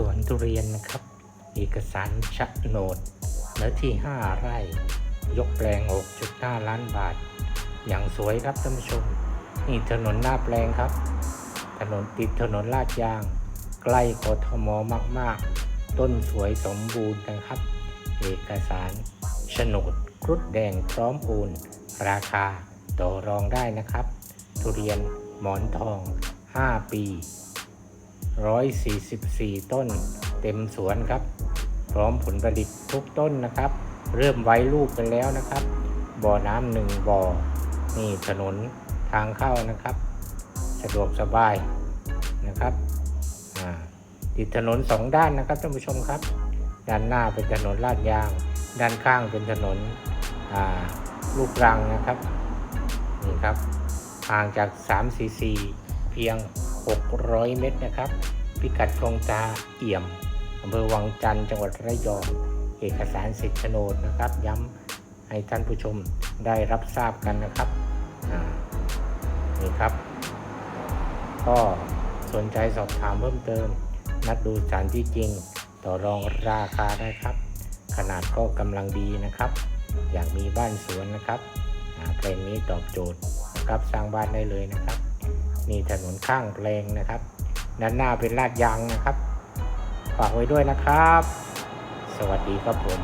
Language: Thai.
สวนทุเรียนนะครับ เอกสารชะโนดเนื้อที่ 5 ไร่ ยกแปลง 6.5 ล้านบาท อย่างสวยครับท่านผู้ชม นี่ถนนหน้าแปลงครับ ถนนติดถนนลาดยาง ใกล้กทมมาก ๆ ต้นสวยสมบูรณ์นะครับ เอกสารโฉนดครุฑแดงพร้อมปูนราคาต่อรองได้นะครับ ทุเรียนหมอนทอง 5 ปี 144 ต้น เต็มสวนครับ พร้อมผลผลิตทุกต้นนะครับ เริ่มไว้ลูกกันแล้วนะครับ บ่อน้ำหนึ่งบ่อ นี่ถนนทางเข้านะครับ สะดวกสบายนะครับอ่าติดถนนสองด้านนะครับท่านผู้ชมครับ ด้านหน้าเป็นถนนลาดยาง ด้านข้างเป็นถนนลูกรังนะครับนี่ครับห่างจาก3 4 4เพียง 600 เมตรนะครับ พิกัดคลองตาเอี่ยมอำเภอวังจันทร์จังหวัดระยอง เอกสารสิทธิ์โฉนดนะครับ ย้ำให้ท่านผู้ชมได้รับทราบกันนะครับนี่ครับ ก็สนใจสอบถามเพิ่มเติม นัดดูสถานที่จริง ต่อรองราคาได้ครับ ขนาดก็กำลังดีนะครับ อยากมีบ้านสวนนะครับอ่าแปลงนี้ตอบโจทย์นะครับสร้างบ้านได้เลยนะครับ นี่ถนนข้างแปลงนะครับ ด้านหน้าเป็นลาดยางนะครับ ฝากไว้ด้วยนะครับ สวัสดีครับผม